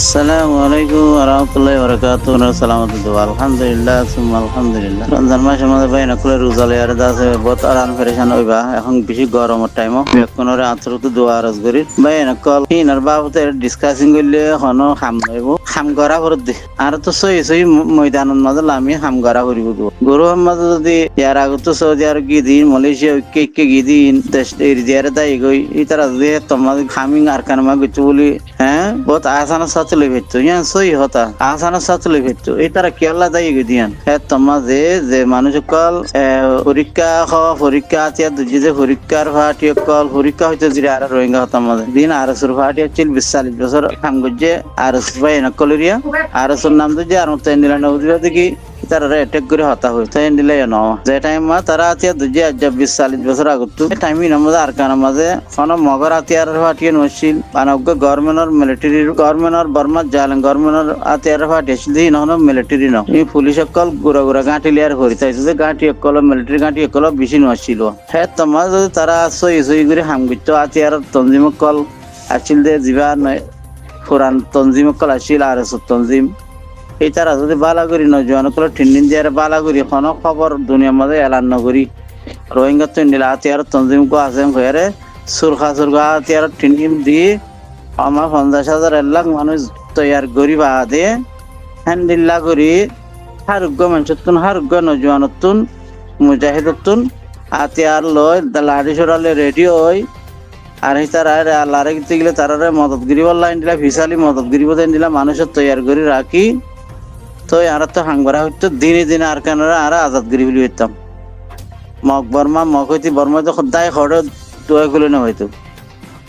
আসসালামু আলাইকুম রহমতুল্লাহ বরকাত সালামত আলহামদুলিল্লাহ, সুম্মা আলহামদুলিল্লাহ। রমজান মাসের মধ্যে ভাই নকলে রোজালে আর দাসে বহুত আরাম ফেরেশান হইবা। এখন বেশি গরমের টাইম কোনরে আন্তরিক দোয়া আরজ করি। ভাই নকল হিনার বাবতে ডিসকাসিং করলে হনো খাম নইব খাম করা ভরত দি আর তো সই সই ময়দানের মাঝে আমি খাম করা করিব গরুর মাঝে যদি ইয়ার আগত সৌদি আরব গিদিন মালয়েশিয়া কে কে গিদিন দেশ এরিয়ারে দাই গই ইতারা যদি তোমার খামিং আর কানমা গিচ্ছু বলি হ্যাঁ? বহুত আসানা সাথে লই ভিত্তু ইয়ান, সই হতা। আসানো সাতলে ভিত্তু এই তারা কেলা দায়ী গিদিয়ান হ্যাঁ তোমার যে মানুষ কল পরীক্ষা হ পরীক্ষা আছে, দুজি যে পরীক্ষার ভাটি কল পরীক্ষা হইতে যদি আর রোহিঙ্গা হতাম মাঝে দিন আর সুর ভাটি হচ্ছিল বিশ চাল্লিশ বছর কাম করছে আর ভাই নকলেরিয়া আর সুর নাম তো যে আর মতো নিলা নবদিবা দেখি তারা অ্যাটাক করে হতা হই, তাই নিলে ন যে টাইম মা তারা আতিয়া দুজি আজ বিশ চাল্লিশ বছর আগত টাইমি নমাজে আর কানা মাঝে কোন মগর আতিয়ার ফাটিয়ে নছিল বানজ্ঞ গভর্নমেন্টর মিলিটারি গভর্নমেন্টর বর্মা জালেন গভর্নমেন্টর আতিয়ার ফাটিয়েছিল দি নহন মিলিটারি ন। এই পুলিশ অকল গুড়া গুড়া গাঁটি লিয়ার করি তাইছে যে গাঁটি অকল মিলিটারি গাঁটি অকল বেশি নছিল হ্যাঁ তোমার যদি তারা সই সই করে হামগিত আতিয়ার তঞ্জিম কল আছিল দে, যিবা নয় ফুরান তঞ্জিম কল আছিল আর তঞ্জিম। এই তারা যদি বালা করি নজওয়ান কল ঠিন্ডিন দিয়ার বালা করি কোন খবর দুনিয়ার মধ্যে এলান নগরী। রোহিঙ্গা তো নীলা আতিয়ার তঞ্জিম কো আছে হয়ে সুরখা সুরখা আতিয়ার ঠিন্ডিম দি আমার পঞ্চাশ হাজার লাখ মানুষ তৈয়ার করি বা দে হ্যান্ডিল্লা করি হারুগ্য মানুষতুন হারুগ্য নজওয়ানতুন মুজাহিদতুন আতিয়ার লয় লাড়ি সরালে রেডি হই। আর তারা আল্লাহরে গিতে গেলে তারারে মদত গিরিব লাইন দিলা ফিসালি মদত গিরিব দেন দিলা মানুষের তৈয়ার করে রাখি। তো আর তো হাংবারা হইতো, দিনে দিনে আর কেনারা আর আজাদ গিরি বলি হইতাম। মগ বর্মা, মগ হইতে বর্মা তো সদায় খড়ে দোয়া খুলে না হইতো।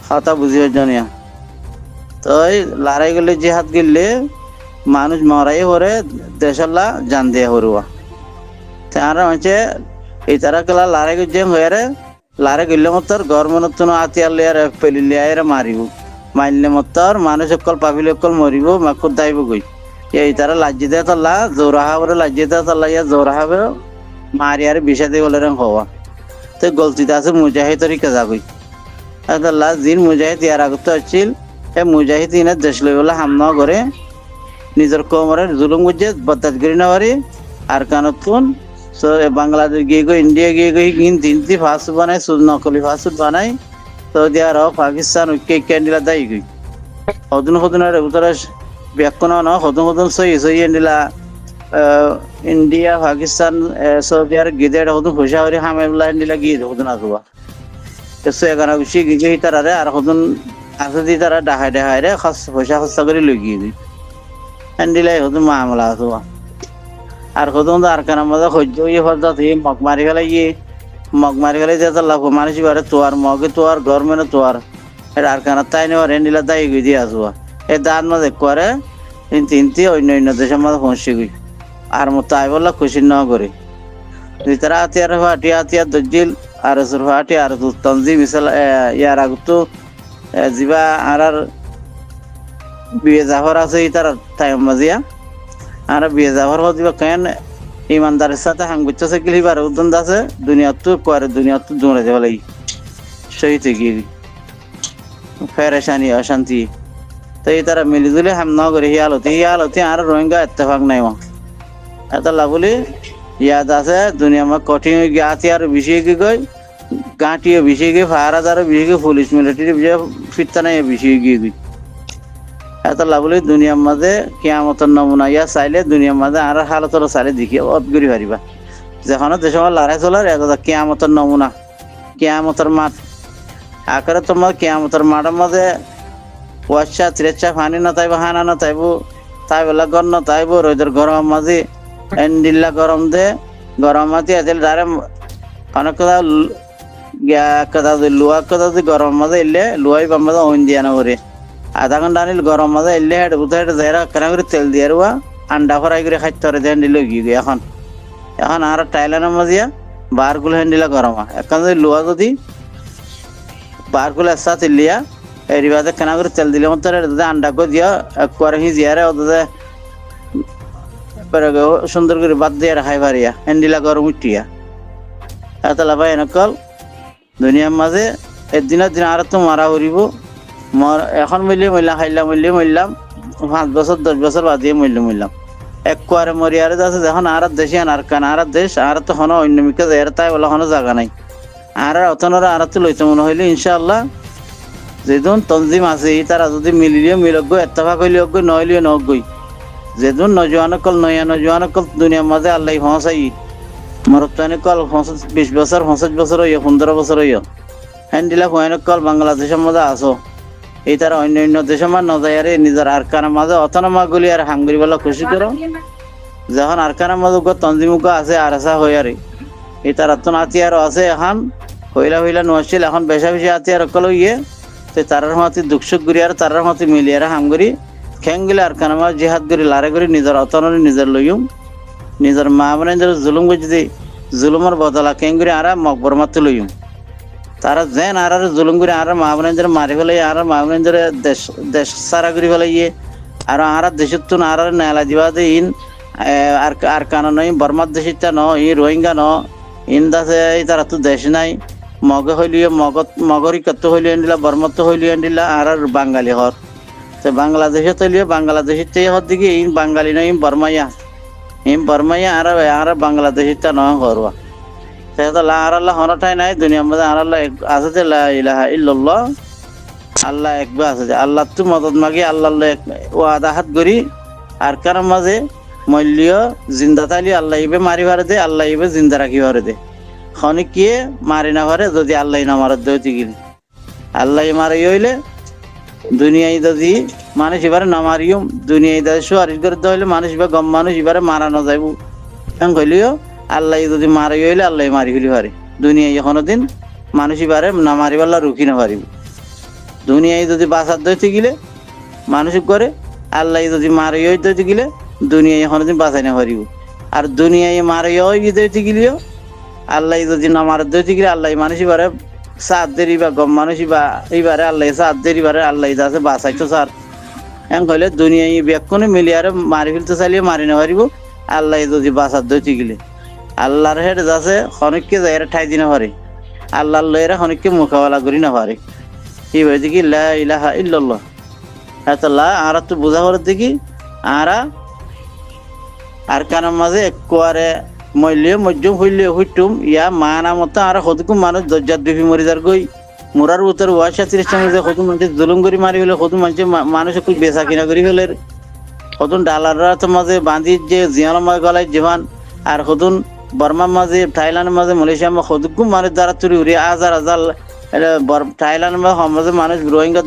হতা বুঝিও জানিয়া তো লড়াই গেলে যে হাত গেলে মানুষ মরাই হরে, দেশাল্লা জান দিয়ে হরুয়া। তারা হচ্ছে এই তারা কেলা লড়াই যে হয়ে লারে গেলে মতর গভর্নমেন্ট তো আতিয়ার লিয়ার পেলি লিয়ার মারিব। মারলে মতর মানুষ অকল পাবিল অকল মরিব মাকুর দাইব গই এই তারা লাজ্জি দেয় তল্লা জোরাহা বলে লাজ্জি দেয় তল্লা ইয়া জোরাহা বলে মারি আর বিষা দিয়ে বলে রং হওয়া। তো গলতিতে আছে মুজাহিদ তরিকা যাগই আল্লাহ জিন মুজাহিদ ইয়ার আগত আছিল এই মুজাহিদ ইনে দেশ লই বলে হামনা করে, নিজের কোমরে জুলুম গুজে বদাত করি না পারি আর কানতুন সো বাংলাদেশ গিয়ে গো, ইন্ডিয়া গিয়ে গই কিন তিনটি ফাস্ট বানাই সুদ নকলি ফাস্ট বানাই সৌদি আরব, পাকিস্তান উইকে ক্যান্ডিলা দাই গই হদুন হদুন আর উত্তরা ব্যাকুন ন হদুন হদুন সই সই এন্ডিলা ইন্ডিয়া পাকিস্তান সৌদি আরব গিয়ে দেড় হদুন খুশা হরি হামেলা এন্ডিলা গিয়ে হদুন আসবা এসো এগারো গুছি গিয়ে তারারে আর হদুন আছে দি তারা ডাহাই ডাহাই রে খস পয়সা খরচা করে লই গিয়ে দিই এন্ডিলাই হদুন মামলা আসবা আর কদম আর কারণ মজা সহ্য ইয়ে হল যাতে মগ মারি ফেলাই ইয়ে মগ মারি ফেলাই যে লাভ মানুষ বারে তোয়ার মগে তোয়ার গরমেনে তোয়ার আর কারণ তাই নেওয়ার এন্ডিলা দায়ী গই দিয়ে আসবা এই দাঁত মাঝে করে ইনতি ইনতি অন্য অন্য দেশের মাঝে পৌঁছে গই। আর মতো আই বললা খুশি ন করে। তারা হাতিয়ার ফাটি হাতিয়ার দজ্জিল, আর সুর ফাটি আর তঞ্জি মিসাল ইয়ার আগতো যিবা আর আর বিয়ে জাফর আছে তার টাইম মাজিয়া। আর বিয়ে যাওয়ার হত কেন ইমানদারের সাথে হাঙ্গুচ্ছ সে গেলি বার উদ্দন আছে দুনিয়া তো করে দুনিয়া তো দৌড়ে যাওয়া লাগি শহীদ গিয়ে ফেরেশানি অশান্তি। তো এই তারা মিলিজুলি হাম ন করে হিয়ালতি হিয়ালতি আর রোহিঙ্গা এত্তেফাক নাই মা। এত লাভলি ইয়াদ আছে, দুনিয়া মা কঠিন গাতি আর বেশি কি গই গাঁটিয়ে বেশি গিয়ে, ফায়ার হাজার বেশি গিয়ে, পুলিশ মিলিটারি ফিরতে নাই বেশি গিয়ে গই এত লাভলি দুনিয়ার মাঝে কেয়ামতের নমুনা, ইয়া চাইলে দুনিয়ার মাঝে আর হালতর চাইলে দেখি অদগরি পারিবা যখন যে সময় লড়াই চলার একদা কেয়ামতের নমুনা, কেয়ামতের মাঠ। আকারে তোমার কেয়ামতের মাঠের মাঝে ওয়াচ্ছা, তিরেচ্ছা, ফানি না তাইব, হানা তাইব তাই বেলা গর তাইব রোদের গরম মাঝে এন্ডিল্লা গরম দে, গরম মাঝে এদিল ডারে অনেক কথা কথা লুয়া কথা গরম মাঝে এলে লুয়াই বাম্মাদে ওইন দিয়া না করে আধা ঘণ্টা আনিল, গরম মাঝে এলে হেড বুঝে হেড জেরা কেন করে তেল দিয়ে রুয়া, আন্ডা ফ্রাই করে খাইতে পারে দেন দিল গিয়ে গিয়ে এখন। এখন আর টাইলানের মাঝিয়া বারগুলো হ্যান্ডিলা গরম এখন যদি লোয়া যদি বারগুলো একসাথে লিয়া এর বাদে কেন করে তেল দিলে মতো আন্ডা করে দিয়া একবার হি জিয়ারে ওদের সুন্দর করে বাদ দিয়ে রাখাই পারিয়া হ্যান্ডিলা গরম উঠিয়া। এত লাভাই এনেকল দুনিয়ার মাঝে একদিনের দিন আর তো মারা উড়িব মর, এখন মিলি মইলাম খাইলাম মিলি মইলাম, পাঁচ বছর, দশ বছর বাদিয়ে মূল্য মূল্যাম এক কোয়ারে মরিয়ারে আছে যখন আর দেশে আর কান, আর দেশ, আর তো হন অন্য মিকে যায় তাই বলে হন জায়গা নাই। আর অতনরা আর তো লইতে মনে হইলে, ইনশাআল্লাহ। যেদিন তঞ্জিম আছে তারা যদি মিলিলিও মিলক এত্তফাক হইলিও গই নইলিও নক গই যেদিন নজওয়ান কল, নয়া নজওয়ান কল দুনিয়ার মাঝে আল্লাহ হসাই মরতানি কল বিশ বছর পঞ্চাশ বছর হইয়া পনেরো বছর হইয়া। হ্যান্ডিলা হুয়াইন কল বাংলাদেশের মাঝে আসো এই তারা অন্য অন্য দেশের মাঝে নজায়ারে নিজের আরকানের মাঝে অতনমা গুলি আর হাঙ্গুরি বলা খুশি করো যখন আরকানের মাঝে গো তঞ্জিমুক আছে আর আসা হইয়ারে এই তার তো আতিয়ারও আছে এখন, হইলা হইলা নোয়াছিল এখন বেশা বেশি আতিয়ার অকল ইয়ে তো তারার মাতি দুঃখ সুখ গুরি আর তারার মাতি মিলিয়ারে হামগুরি খেং গেলে আর কানামা জিহাদ গুরি লারে গুরি নিজের অতনরি নিজের লইম নিজের মা মানে নিজের জুলুম যদি জুলুমের বদলা কেং গুরি আর মকবর মাতি লইম তারা যেন আর জুলুম করে, আর মা বোনের মারি ফেলাই আর মা বোনের দেশ দেশ সারা করে ফেলাইয়ে আর আর দেশের তো আর নেলা দিবা দে ইন আর আর কানা নয় বর্মার দেশিতা ন ই রোহিঙ্গা ন ইন দাসে তারা তো দেশ নাই। মগে হইলিয়ে মগত মগরি কত হইলিয়ে দিলা বর্মত হইলিয়ে দিলা আর আর বাঙালি হর। তো বাংলাদেশে তৈলিয়ে বাংলাদেশিতে হর দিকে ইন বাঙালি নয়, ইন বর্মাইয়া। ইন বর্মাইয়া আর আর বাংলাদেশিতা নয় হরবা সেটা লা আর আল্লাহ হনটাই নাই, দুনিয়ার মধ্যে আর আল্লাহ আছে যে লা ইলাহা ইল্লাল্লাহ। আল্লাহ একবার আছে যে, আল্লাহ তো মদত মাগি আল্লাহ ওয়াদা হাত করি, আর কার মাঝে মূল্য জিন্দা তালি আল্লাহ ইবে মারি ভারে দে, আল্লাহ ইবে জিন্দা রাখি ভারে দে। খনি কিয়ে মারি না ভারে যদি আল্লাহ না মারার দেওয়া গিলি আল্লাহ মারি হইলে দুনিয়ায় যদি মানুষ এবারে না মারিও, দুনিয়ায় যদি সুয়ারিশ করে হইলে মানুষ এবার গম মানুষ এবারে মারানো যাইব। এম কইলিও আল্লাহ যদি মারি হইলে আল্লাহ মারি হইলে পারে। দুনিয়ায় এখনও দিন মানুষ এবারে না মারিবার রুখি না পারিব। দুনিয়ায় যদি বাঁচার দইতে গেলে মানুষ করে আল্লাহ যদি মারি হই দইতে গেলে দুনিয়ায় এখনও দিন বাঁচাই না পারিব। আর দুনিয়ায় মারি হই দইতে গেলেও আল্লাহ যদি দইতে গেলে আল্লাহ মানুষ এবারে সাত দেরি বা গম মানুষ বা এইবারে আল্লাহ সাত দেরি বারে আল্লাহ আছে বাঁচাইতো স্যার। এম কইলে দুনিয়ায় ব্যাকুনে মিলিয়ারে মারি ফেলতে চাইলে মারি না পারিব। আল্লাহ যদি বাঁচার দইতে গেলে। আল্লাহর হেড যাচ্ছে খনিককে যাইরা ঠাই দিনে পারে। আল্লাহর লয়েরা খনিককে মোকাবেলা করি না পারে। এই ভাই দেখি লা ইলাহা ইল্লাল্লাহ। এত লা, আর তো বোঝা করে দেখি, আরা আর কানের মাঝে একবারে মইলে মধ্যম হইলে হইতুম ইয়া মানা মতো আর সদকু মানুষ দরজার দুবি মরি যার গই। মোরার উত্তর ওয়াশা তিরিশটা মধ্যে সদু মানুষ জুলুম করে মারি ফেলে সদু মানুষ মানুষ একটু বেচা কিনা করি ফেলে সদুন ডালাররা তো মাঝে বাঁধি যে জিয়ালময় গলায় জীবান আর সদুন বর্মার মাঝে থাইল্যান্ডের মাঝে মালয়েশিয়ার মাঝে সদুকু মানুষ দ্বারা তুলি উড়ি হাজার হাজার থাইল্যান্ডের মাঝে সমাজে মানুষ রোহিঙ্গা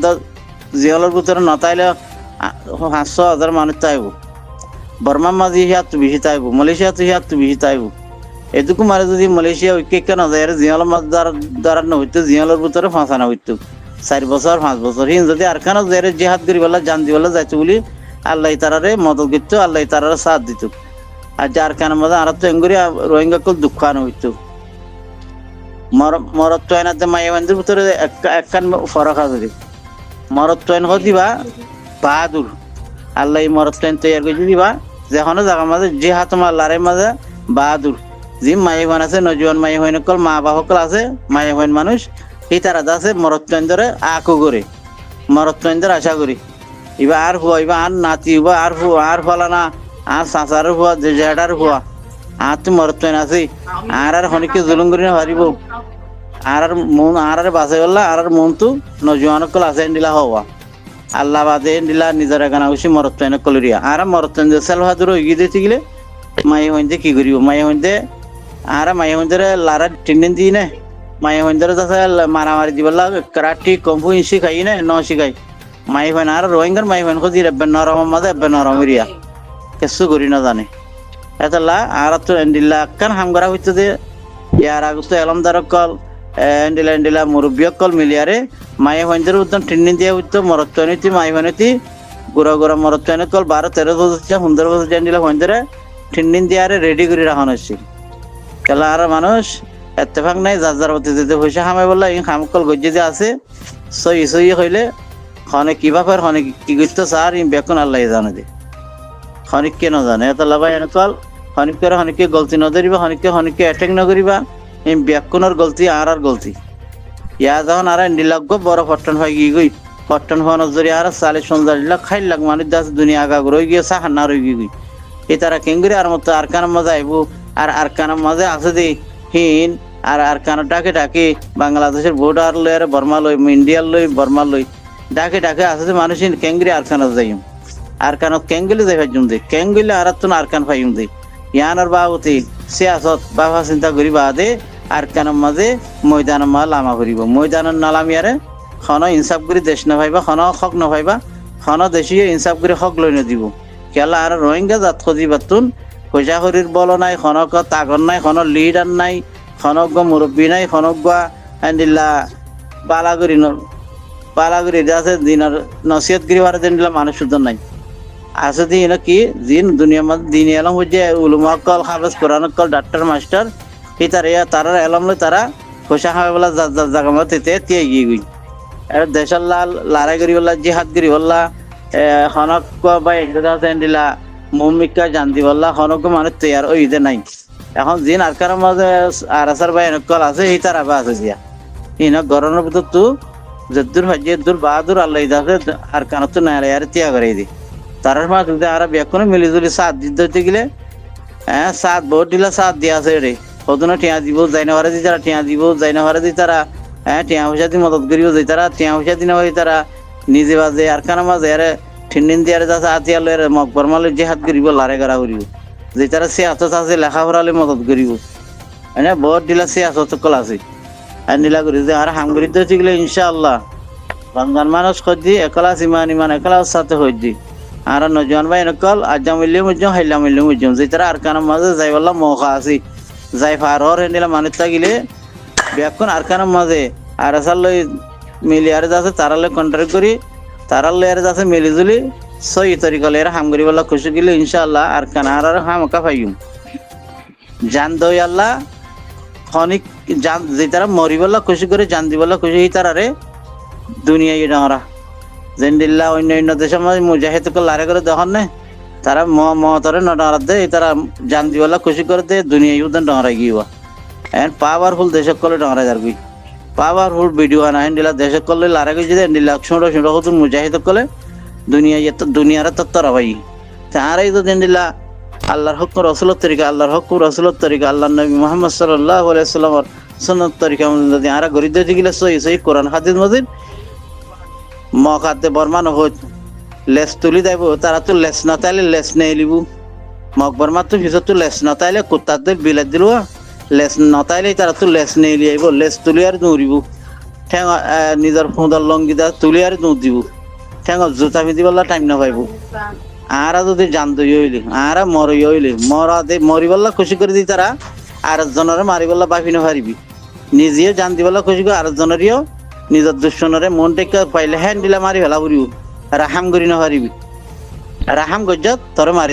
জিয়ালের ভিতরে নতাইলে পাঁচশো হাজার মানুষ তাইব বর্মার মাঝে হিয়াত বেশি তাইব মালয়েশিয়া তো হিয়াত বেশি তাইব এটুকু মারে যদি মালয়েশিয়া ঐক্য না যায় জিয়ালের মাঝে দ্বারা দ্বারা নহইতো জিয়ালের ভিতরে ফাঁসা না হইতো চারি বছর পাঁচ বছর হিন যদি আর কেন যায় জেহাদ করি বলা জান দিবলা যাইতো বলি আল্লাহ তারারে মদত দিত আল্লাহ তারারে সাথ দিত আর যার কেন মধ্যে আর তো এঙ্গুরি রোহিঙ্গা কল দুঃখ আনো হইতো মরত তো এনাতে মাইয়া মন্দির ভিতরে এক- একখান ফরক আছে। মরত এন দিবা বাহাদুর আল্লাহ এই মরত তো তৈয়ার করে দিবা। যেখানে জায়গার মাঝে, যে হাত মাল্লারে মাঝে, বাহাদুর। যে মায়ে হন আছে নজওয়ান মায়ে হইন কল মা বাহকল আছে মায়ে হইন মানুষ, সেই তারা আছে মরত তো ধরে আকো করে। মরত তো ধরে আশা করি। এবার আর হুয়া এবার আর নাতি হবা আর হুয়া, আর ফলা না আর সাঁচার হুয়া যে জেডার হুয়া। আর তো মরত তো আছে। আর আর হনিকে জুলুম করি না পারিব আর আর মন, আর আর বাসে গেল আর আর মন তো নজওয়ান কল আছে দিলা হওয়া। আল্লাহ বাদে দিলা নিজের গানা উসি মরত তো কলরিয়া। আর মরত তো সেল হাতুর হয়ে দিতে গেলে, মায়ে হইতে কি করিব? মায়ে হইতে আর মায়ে হইতে লারা টিন্ডিন দিই নে, মায়ে হইতে যাচ্ছে মারামারি দিবলা কারাটি কম্পু শিখাই নে, ন শিখাই মাই হইন আর রোহিঙ্গার মাই হইন খুঁজি এব্বে নরম মাঝে এব্বে নরম এরিয়া কিছু করি না জানে। এতলা আর তো এন্ডিলা কান হাম করা হইতে যে, ইয়ার কল এন্ডিলা এন্ডিলা কল মিলিয়ারে মাই হইনদের উত্তম টিন্ডিন দিয়া হইতো মরত্বনীতি মাই হইনতি গুড়া গুড়া মরত্বনী কল বারো তেরো বছর সুন্দর বছর এন্ডিলা হইনদের টিন্ডিন দিয়ারে রেডি করে রাখানো হচ্ছে কেলা আর মানুষ এত্তেফাক নাই, যার যার প্রতি যেতে পয়সা খামাই বললা, এই খাম কল গজ্জে যে আছে, সই সই হইলে, খনে কি বাপার খনে কি করতে স্যার ইম বেকন আল্লাহ জানে দে। খনিক কে জানে, এত লাভাই এনেকাল খনিক করে খনিকে গলতি নধরিবা খনিকে খনিকে অ্যাটেক নকরিবা ইম গলতি আর আর গলতি। ইয়া যখন আর নিলগ্য বড় পট্টন হয় গিয়ে গই পট্টন হওয়ানোর জরিয়া আর চালিশ পঞ্চাশ লাখ খাই লাখ মানুষ দাস দুনিয়া আগা রয়ে গিয়ে সাহার না রয়ে গিয়ে এই তারা কেঙ্গুরি আর মতো আর কানার মাঝে আইব আর আর কানার মাঝে আছে দি হিন আর আর কানার ডাকে ডাকে বাংলাদেশের বর্ডার লই আর বর্মা লই ইন্ডিয়ার লই বর্মা লই ডাকে ডাকে আছে মানুষ কেঙ্গুরি আর কানার যাইম। আর কানত কেঙ্গুলি যাই ফাইজুম দে কেঙ্গুলি আর তুন আর কান ফাইম দে ইয়ানোর বাবতি সিয়াসত বাবা চিন্তা করি বাদে আর কানের মাঝে ময়দানের মা লামা করিব। ময়দানের নালামিয়ারে খন ইনসাফ করে, দেশ নাভাইবা, খন হক নাভাইবা, খন দেশীয় ইনসাফ করে, হক লৈ নদিব কেলা আর রোহিঙ্গা জাত খজি বাতুন পয়সা করির বল নাই খনক তাগর নাই, খন লিডার নাই খনক মুরব্বী নাই খনক দিলা বালাগুড়ি বালাগুড়ি আছে দিনের নসিহত গৃহ দিলা মানুষ শুদ্ধ নাই। আছে দিন কি দিন দুনিয়া দিন এলাম হচ্ছে উলুমা কল হাফেজ কোরআন কল ডাক্তার মাস্টার এই তারা ইয়া তারা এলাম লই তারা পয়সা খাওয়া বলা জায়গা মতো তে তে এগিয়ে গই আর দেশের লাল লড়াই করি বললা জিহাদ করি বললা হনক বা একদাদা দিলা মমিকা জানতি বললা হনক মানে তৈয়ার ওই দে নাই। এখন জিন আর কারোর মাঝে আর আসার বা কল আছে, এই তারা বা আছে দিয়া ইনা গরমের ভিতর তো যদ্দুর হাজি দূর বাহাদুর আল্লাহ ইদাতে আর কানত না আর তিয়া করে দি তারার যদি আর বেকুনে মিলি জুলি সাত দিতে গেলে হ্যাঁ সাত বহুত দিলা সাত দিয়া আছে রে। সদনে টিয়া দিব, যাই না দি তারা টিয়া দিব, যাই না দি তারা হ্যাঁ টিয়া পয়সা দি মদত করিব যাই তারা টিয়া পয়সা দি না তারা নিজে বাজে আর কানা মাঝে আরে ঠিন্ডিন দিয়ে যাচ্ছে আতিয়া লয় মকবর মালে যে হাত করিব, লারে গড়া করিব। যে তারা সে হাতত আছে লেখা পড়ালে মদত করিব। হ্যাঁ বহুত দিলা সে হাতত কল আছে। আর নীলা করি যে আর হাম করি তো গেলে ইনশাআল্লাহ। রমজান মানুষ খোঁজি একলা ইমান ইমান একলা সাথে হইজি আর নজওয়ান ভাই নকল আজ্জা মিলিয়ে মুজম হাইলা মিলিয়ে মুজম যে তারা আর কানার মাঝে যাই বললা মৌকা আছি। যাই ফার হর হেনিলা মানুষ থাকিলে বেকুন আর কানার মাঝে। আর আসার লই মিলি আর যাচ্ছে তারা লই কন্ট্রাক্ট করি তারা লই আর যাচ্ছে মিলি জুলি সই তরিকলে এর হাম করি বললা খুশি গেলে ইনশাআল্লাহ আর কানা আর আর হামকা পাইম জান দই আল্লাহ, খনিক জান যে তারা মরি বললা খুশি করে জান দি বললা খুশি এই তারারে দুনিয়া এই ডাঙরা জেন্দিল্লা অন্য অন্য দেশের মধ্যে মুজাহিদ লারে করে দেখুন না। তারা মতরে নডার দে তারা জান দিওয়ালা খুশি করে দে দুনিয়া ইউদন ডরাই গিয়া এন্ড পাওয়ারফুল দেশক কলে ডরাই যার গই পাওয়ারফুল ভিডিও আনা হেন্ডিলা দেশক কলে লারে গই যে হেন্ডিলা শুঁড়ো শুঁড়ো হতো মুজাহিদ কলে দুনিয়া ইয়ে তো দুনিয়ারে তত্তরা ভাই। তারাই তো জেন্দিল্লা আল্লাহর হক রসুলত তরিকা, আল্লাহর হক রসুলত তরিকা আল্লাহ নবী মোহাম্মদ সাল্লাহ আলাইসাল্লামর সন্নত তরিকা যদি আরা গরিব গেলে সই সই কোরআন, হাদিস মজিদ মকাতে বর্মান হত লেস তুলি দেব, তারা তো লেস না তাইলে লেস নেই লিব। মক বর্মা তো পিছত তো লেস না তাইলে কুত্তাতে বিলাত দিল লেস নতাইলে তারা তো লেস নেই লিয়াইব, লেস তুলি আর দৌড়িব ঠেঙ নিজৰ সুন্দৰ লংগিদা তুলি আর দৌড় দিব। ঠেঙ জোতা পিন্ধিবলা টাইম নাপাইব আরা যদি জান দই হইলি, আরা মরই হইলি, মরা দে, মরি বললা খুশি করে দি তারা আর জনরে মারি বললা বাপি নহারিবি নিজেও জান দিবলা খুশি করে আর জনরিও নিজের দুশ্মনরে মন টেকা পাইলে হ্যান্ড দিলা মারি ফেলা করিব। রাহাম করি নহারিবি রাহাম গজ্জত তোরে মারি